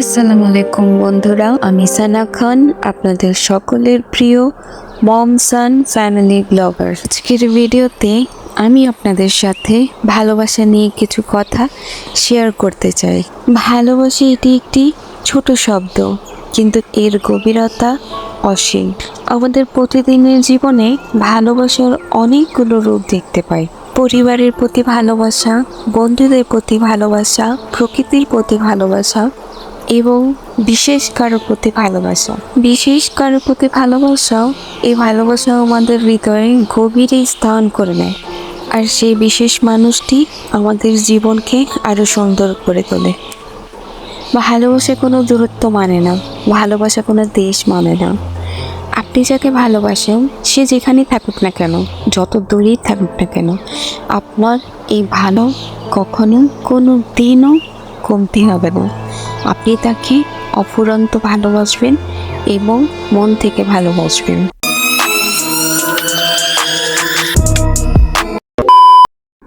আসসালামু আলাইকুম বন্ধুরা, আমি সানা খান, আপনাদের সকলের প্রিয় মম সান ফ্যামিলি ব্লগার আজকের ভিডিওতে আমি আপনাদের সাথে ভালোবাসা নিয়ে কিছু কথা শেয়ার করতে চাই। ভালোবাসা এটি একটি ছোট শব্দ, কিন্তু এর গভীরতা অসীম। আমাদের প্রতিদিনের জীবনে ভালোবাসার অনেকগুলো রূপ দেখতে পাই। পরিবারের প্রতি ভালোবাসা, বন্ধুদের প্রতি ভালোবাসা, প্রকৃতির প্রতি ভালোবাসা এবং বিশেষ কারোর প্রতি ভালোবাসা। বিশেষ কারোর প্রতি ভালোবাসাও এই ভালোবাসা আমাদের হৃদয়ে গভীরে স্থান করে নেয়। আর সেই বিশেষ মানুষটি আমাদের জীবনকে আরও সুন্দর করে তোলে। ভালোবাসা কোনো দূরত্ব মানে না, ভালোবাসা কোনো দেশ মানে না। আপনি যাকে ভালোবাসেন, সে যেখানেই থাকুক না কেন, যত দূরেই থাকুক না কেন, আপনার এই ভালো কখনো কোনো দিনও কমতি হবে না। আপনি তাকে অফুরন্ত ভালোবাসবেন এবং মন থেকে ভালোবাসবেন।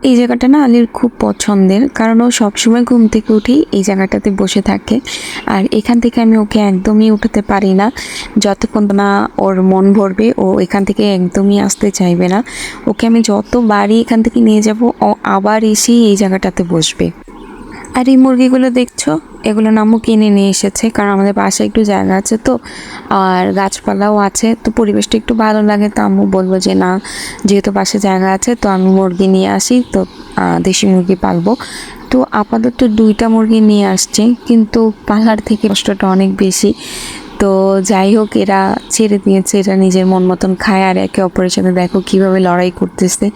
এই জায়গাটা না আলীর খুব পছন্দের, কারণ ও সবসময় ঘুম থেকে উঠেই এই জায়গাটাতে বসে থাকে। আর এখান থেকে আমি ওকে একদমই উঠাতে পারি না। যতক্ষণ না ওর মন ভরবে, ও এখান থেকে একদমই আসতে চাইবে না। ওকে আমি যতবারই এখান থেকে নিয়ে যাব, ও আবার এসেই এই জায়গাটাতে বসবে। আর এই মুরগিগুলো দেখছ? এগুলো নামও কিনে নিয়ে এসেছে, কারণ আমাদের পাশে একটু জায়গা আছে তো, আর গাছপালাও আছে, তো পরিবেশটা একটু ভালো লাগে, তো আম্মু বলব যে না, যেহেতু পাশে জায়গা আছে, তো আমি মুরগি নিয়ে আসি, তো দেশি মুরগি পালবো। তো আপাতত দুইটা মুরগি নিয়ে আসছে, কিন্তু পাহাড় থেকে কষ্টটা অনেক বেশি তো যাই হোক, এরা ছেড়ে দিয়েছে, এরা নিজের মন মতন খায় আর একে অপরের সাথে দেখো কীভাবে লড়াই করতেছে।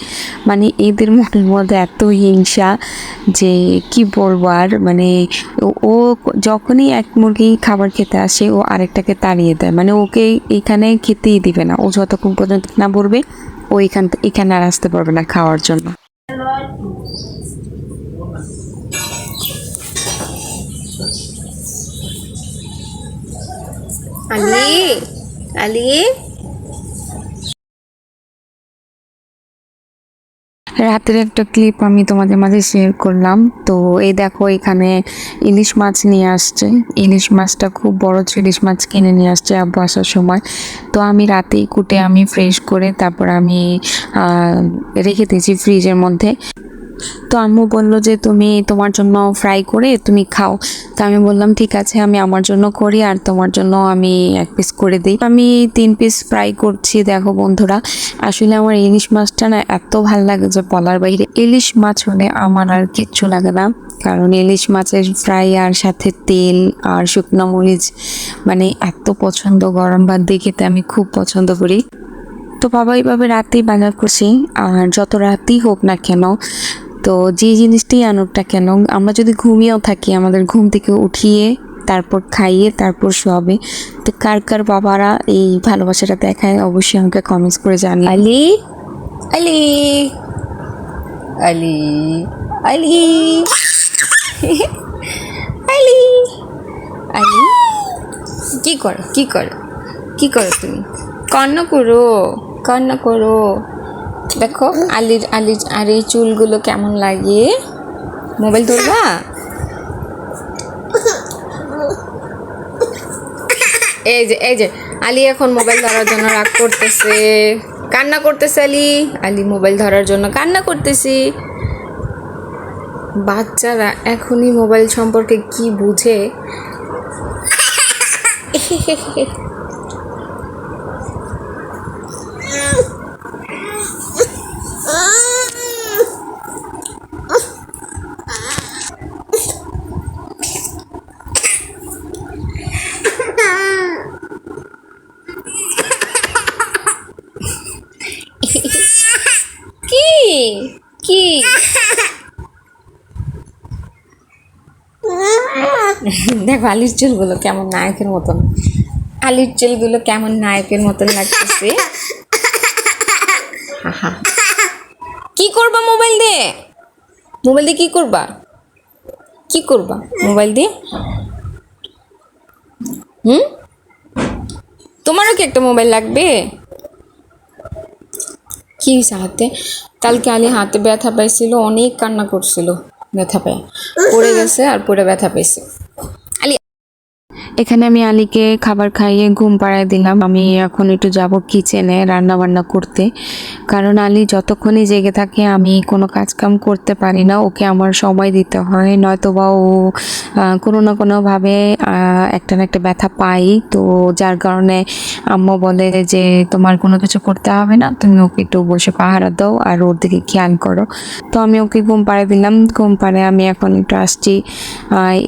মানে এদের মনের মধ্যে এত হিংসা যে কি বলব আর মানে ও- যখনই এক মুরগি খাবার খেতে আসে, ও আরেকটাকে তাড়িয়ে দেয়। মানে ওকে এখানে খেতেই দিবে না। ও যতক্ষণ পর্যন্ত না বলবে, ও এখান, এখানে আর আসতে পারবে না খাওয়ার জন্য। আলি আলি রাতের একটা ক্লিপ আমি তোমাদের মাঝে শেয়ার করলাম। তো এই দেখো, এখানে ইলিশ মাছ নিয়ে আসছে। ইলিশ মাছটা খুব বড় ইলিশ মাছ কিনে নিয়ে আসছে আব্বু আসার সময়। তো আমি রাতেই কুটে আমি ফ্রেশ করে তারপর আমি রেখে দিয়েছি ফ্রিজের মধ্যে। তো আম্মু বলল যে, তুমি তোমার জন্য ফ্রাই করে তুমি খাও। তো আমি বললাম, ঠিক আছে, আমি আমার জন্য করি আর তোমার জন্য আমি এক পিস করে দিই। আমি তিন পিস ফ্রাই করছি, দেখো বন্ধুরা। আসলে আমার ইলিশ মাছটা না এত ভালো লাগে যে বলার বাইরে। ইলিশ মাছ হলে আমার আর কিচ্ছু লাগে না। কারণ ইলিশ মাছের ফ্রাই আর সাথে তেল আর শুকনো মরিচ মানে এত পছন্দ গরম ভাত দিয়ে খেতে আমি খুব পছন্দ করি। তো বাবা এইভাবে রাতেই বাজার করছি আর যত রাতেই হোক না কেন তো যে জিনিসটাই আনুক না কেন? আমরা যদি ঘুমিয়েও থাকি আমাদের ঘুম থেকে উঠিয়ে তারপর খাইয়ে তারপর শোয়াবে তো কার কার বাবারা এই ভালোবাসাটা দেখায় অবশ্যই আমাকে কমেন্টস করে জানি আলি? আলি? আলি? আলি? আলি? আলি? কি করো কি করো কি করো তুমি? কান্না করো কান্না করো। দেখো, আলির আলির, আর এই চুলগুলো কেমন লাগে? মোবাইল ধরবা এই যে এই যে, আলি এখন মোবাইল ধরার জন্য রাগ করতেছে। কান্না করতেছে আলি। আলি মোবাইল ধরার জন্য কান্না করতেছি। বাচ্চারা এখনই মোবাইল সম্পর্কে কি বুঝে? কি? দেখো আলির চুলগুলো কেমন নায়কের মতন। আলির চুলগুলো কেমন নায়কের মতন লাগতেছে। কি করবা মোবাইল দিয়ে? মোবাইল দিয়ে কি করবা? কি করবা মোবাইল দিয়ে? হুম? তোমারও কি একটা মোবাইল লাগবে? কি হয়েছে হাতে? কালকে আলি হাতে ব্যথা পাইছিল, অনেক কান্না করছিল, ব্যথা পায়। পড়ে গেছে আর পড়ে ব্যথা পাইছে। এখানে আমি আলীকে খাবার খাইয়ে ঘুম পাড়ায় দিলাম। আমি এখন একটু যাব কিচেনে রান্না বান্না করতে। কারণ আলী যতক্ষণই জেগে থাকে, আমি কোনো কাজ কাম করতে পারি না। ওকে আমার সময় দিতে হয়। নয়তো বা ও কোনো না কোনোভাবে একটা না একটা ব্যথা পাই। তো যার কারণে আম্মা বলে যে, তোমার কোনো কিছু করতে হবে না। তুমি ওকে একটু বসে পাহারা দাও আর ওর দিকে খেয়াল করো। তো আমি ওকে ঘুম পাড়ে দিলাম। ঘুম পাড়ে আমি এখন একটু আসছি।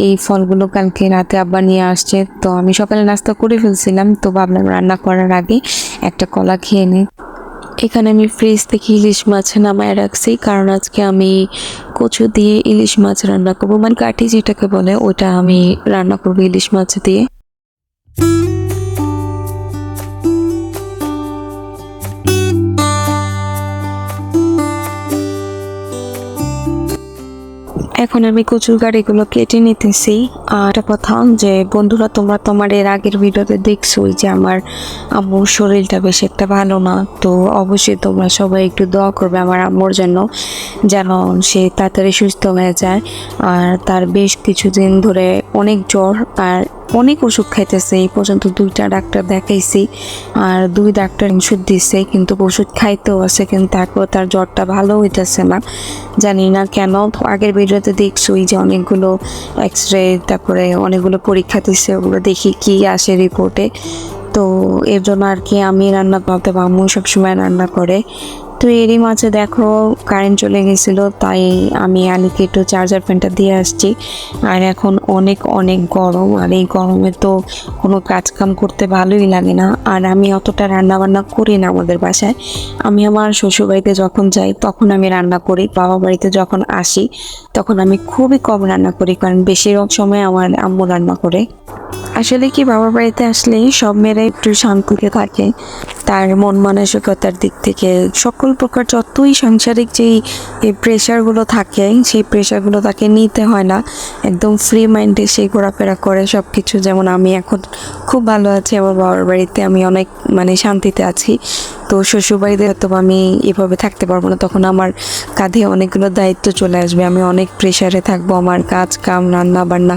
এই ফলগুলো কালকে রাতে আব্বা নিয়ে আসছে। তো আমি সকালে নাস্তা করে ফেলছিলাম, তো ভাবলাম রান্না করার আগে একটা কলা খেয়ে নিই। এখানে আমি ফ্রিজ থেকে ইলিশ মাছ নামায় রাখছি, কারণ আজকে আমি কচু দিয়ে ইলিশ মাছ রান্না করব। মানে কাঠি যেটাকে বলে, ওটা আমি রান্না করব ইলিশ মাছ দিয়ে। এখন আমি কচুর গাড়িগুলো কেটে নিতেছি। আর একটা কথা যে, বন্ধুরা, তোমরা তোমার এর আগের ভিডিওতে দেখছোই যে আমার আম্মুর শরীরটা বেশ একটা ভালো না। তো অবশ্যই তোমরা সবাই একটু দোয়া করবে আমার আম্মুর জন্য, যেন সে তাড়াতাড়ি সুস্থ হয়ে যায়। আর তার বেশ কিছুদিন ধরে অনেক জ্বর, আর অনেক ওষুধ খাইতেছে, এই পর্যন্ত দুইটা ডাক্তার দেখাইছি আর দুই ডাক্তার ওষুধ দিচ্ছে কিন্তু ওষুধ খাইতেও আছে, কিন্তু তারপর তার জ্বরটা ভালো হইতেছে না। জানি না কেন আগের ভিডিওতে দেখছোই যে অনেকগুলো এক্স রে তারপরে অনেকগুলো পরীক্ষা দিচ্ছে ওগুলো দেখি কি আসে রিপোর্টে তো এর জন্য আর কি আমি রান্না করতে বা আম্মু সবসময় রান্না করে। তো এরই মাঝে দেখো কারেন্ট চলে গেছিল, তাই আমি আলিকে একটু চার্জার ফ্যানটা দিয়ে আসছি। আর এখন অনেক অনেক গরম, আর এই গরমে তো কোনো কাজকাম করতে ভালোই লাগে না। আর আমি অতটা রান্না বান্না করি না আমাদের বাসায়। আমি আমার শ্বশুরবাড়িতে যখন যাই, তখন আমি রান্না করি। বাবা বাড়িতে যখন আসি, তখন আমি খুবই কম রান্না করি, কারণ বেশিরভাগ সময় আমার আম্মু রান্না করে। আসলে কি বাবার বাড়িতে আসলে সব মেয়েরা একটু শান্তিতে থাকে। তার মন মানসিকতার দিক থেকে সকল প্রকার যতই সাংসারিক যেই প্রেশারগুলো থাকে, সেই প্রেশারগুলো তাকে নিতে হয় না। একদম ফ্রি মাইন্ডে সে ঘোরাফেরা করে সব কিছু যেমন আমি এখন খুব ভালো আছি, আমার বাবার বাড়িতে আমি অনেক মানে শান্তিতে আছি। তো শ্বশুরবাড়িতে হয়তো আমি এভাবে থাকতে পারব না। তখন আমার কাঁধে অনেকগুলো দায়িত্ব চলে আসবে। আমি অনেক প্রেশারে থাকব, আমার কাজ কাম রান্না বান্না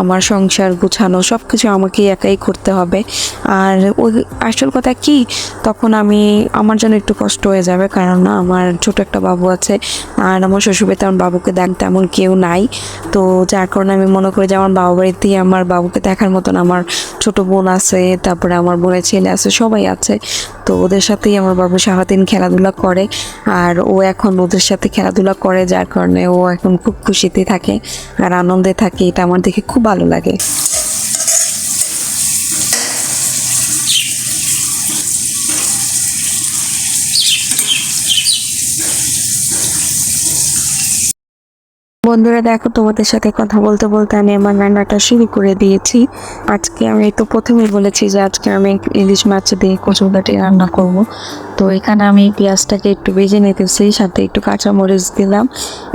আমার সংসার গুছানো সব কিছু আমাকেই একাই করতে হবে। আর ওই, আসল কথা কি তখন আমি, আমার জন্য একটু কষ্ট হয়ে যাবে, কারণ না, আমার ছোট একটা বাবু আছে, আর আমার শ্বশুরবাড়িতে তেমন বাবুকে দেখ, তেমন কেউ নাই। তো যার কারণে আমি মনে করি যে আমার বাবা বাড়িতেই আমার বাবুকে দেখার মতন আমার ছোট বোন আছে, তারপরে আমার বোনের ছেলে আছে, সবাই আছে। তো ওদের সাথেই আমার বাবু সারাদিন খেলাধুলা করে, আর ও এখন ওদের সাথে খেলাধুলা করে, যার কারণে ও এখন খুব খুশিতে থাকে, আর আনন্দে থাকে, এটা আমার দেখে খুব ভালো লাগে। বন্ধুরা দেখো, তোমাদের সাথে কথা বলতে বলতে আমি আমার রান্নাটা শুরু করে দিয়েছি। আজকে আমি তো প্রথমেই বলেছি যে আজকে আমি ইলিশ মাছ দিয়ে কচুদাটি রান্না করব। তো এখানে আমি পেঁয়াজটাকে একটু ভেজে নিতেছি, সাথে একটু কাঁচা মরিচ দিলাম।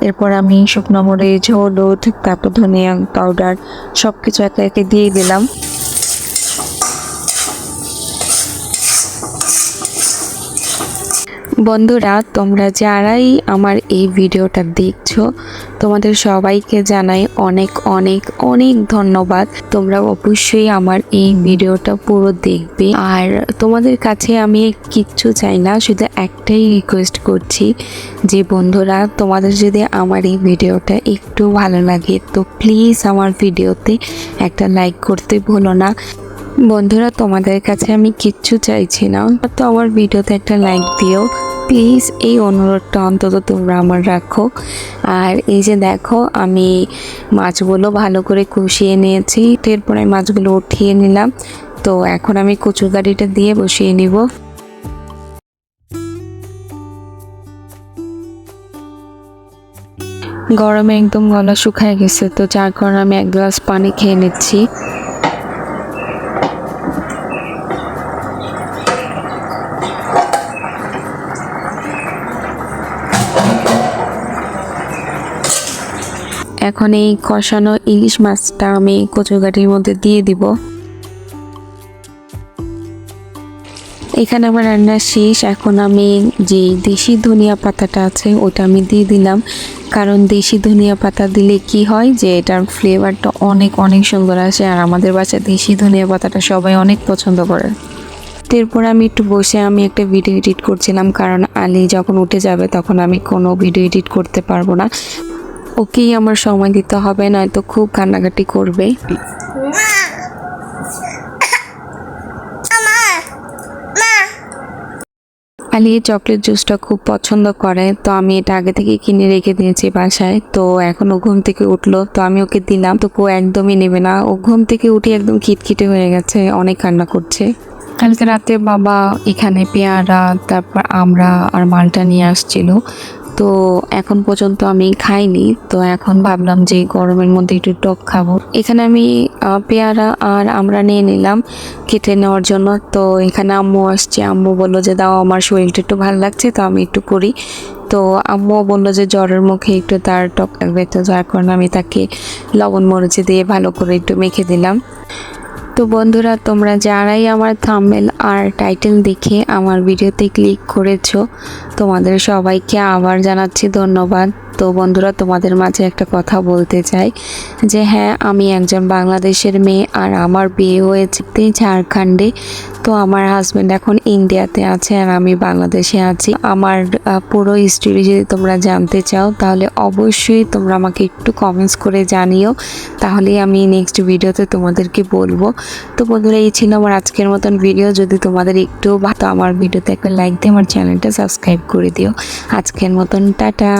এরপর আমি শুকনো মরিচ, হলুদ, তারপর ধনিয়া পাউডার সব কিছু একে একে দিয়ে দিলাম। বন্ধুরা, তোমরা যারাই আমার এই ভিডিওটা দেখছ, তোমাদের সবাইকে জানাই অনেক অনেক অনেক ধন্যবাদ। তোমরা অবশ্যই আমার এই ভিডিওটা পুরো দেখবে। আর তোমাদের কাছে আমি কিচ্ছু চাই না, শুধু একটাই রিকোয়েস্ট করছি যে, বন্ধুরা, তোমাদের যদি আমার এই ভিডিওটা একটু ভালো লাগে, তো প্লিজ আমার ভিডিওতে একটা লাইক করতে ভুলো না। বন্ধুরা, তোমাদের কাছে আমি কিচ্ছু চাইছি না। তো আমার ভিডিওতে একটা লাইক দিও। প্লিজ এই অনুরোধটা অন্তত তোমরা আমার রাখো। আর এই যে দেখো, আমি মাছগুলো ভালো করে কষিয়ে নিয়েছি। এরপরে মাছগুলো উঠিয়ে নিলাম। তো এখন আমি কচুর গাড়িটা দিয়ে বসিয়ে নিব। গরমে একদম গলা শুকায় গেছে। তো যার কারণে আমি এক গ্লাস পানি খেয়ে নিচ্ছি। এখন এই কষানো ইলিশ মাছটা আমি কচুগাটির মধ্যে দিয়ে দিব। এখানে আমার রান্না শেষ। এখন আমি যে দেশি ধনিয়া পাতাটা আছে, ওটা আমি দিয়ে দিলাম। কারণ দেশি ধনিয়া পাতা দিলে কি হয় যে, এটার ফ্লেভারটা অনেক অনেক সুন্দর আসে। আর আমাদের বাসায় দেশি ধনিয়া পাতাটা সবাই অনেক পছন্দ করে। এরপর আমি একটু বসে আমি একটা ভিডিও এডিট করছিলাম। কারণ আলি যখন উঠে যাবে, তখন আমি কোনো ভিডিও এডিট করতে পারব না। ওকেই আমার সময় দিতে হবে, নয়তো খুব কান্নাকাটি করবে। আলি এই চকলেট জুসটা খুব পছন্দ করে, তো আমি এটা আগে থেকে কিনে রেখে দিয়েছি বাসায়। তো এখন ও ঘুম থেকে উঠল, তো আমি ওকে দিলাম, তো ও একদমই নেবে না। ও ঘুম থেকে উঠে একদম খিটখিটে হয়ে গেছে, অনেক কান্না করছে। কালকে রাতে বাবা এখানে পেয়ারা, তারপর আমরা আর মালটা নিয়ে আসছিল। তো এখন পর্যন্ত আমি খাইনি। তো এখন ভাবলাম যে গরমের মধ্যে একটু টক খাব। এখানে আমি পেয়ারা আর আমরা নিয়ে নিলাম কেটে নেওয়ার জন্য। তো এখানে আম্মু আসছে। আম্মু বলল যে, দাও, আমার শরীরটা একটু ভালো লাগছে, তো আমি একটু করি। তো আম্মু বলল যে, জ্বরের মুখে একটু তার টক লাগবে। তো যার কারণে আমি তাকে লবণ মরিচে দিয়ে ভালো করে একটু মেখে দিলাম। তো বন্ধুরা, তোমরা যারাই আমার থাম্বনেল আর টাইটেল দেখে আমার ভিডিওতে ক্লিক করেছ, তোমাদের সবাইকে আবার জানাচ্ছি ধন্যবাদ। তো বন্ধুরা, তোমাদের মাঝে একটা কথা বলতে চাই, যে হ্যাঁ আমি একজন বাংলাদেশের মেয়ে আর আমার বিয়ে হয়েছে ঝাড়খণ্ডে। তো আমার হাজব্যান্ড এখন ইন্ডিয়াতে আছে আর আমি বাংলাদেশে আছি। আমার পুরো হিস্ট্রি যদি তোমরা জানতে চাও, তাহলে অবশ্যই তোমরা আমাকে একটু কমেন্টস করে জানিও। তাহলেই আমি নেক্সট ভিডিওতে তোমাদেরকে বলব। তো বন্ধুরা, এই ছিল আমার আজকের মতন ভিডিও যদি তোমাদের একটু বা তো আমার ভিডিওতে একটা লাইক দিয়ে আমার চ্যানেলটা সাবস্ক্রাইব করে দিও। আজকের মতন, টাটা।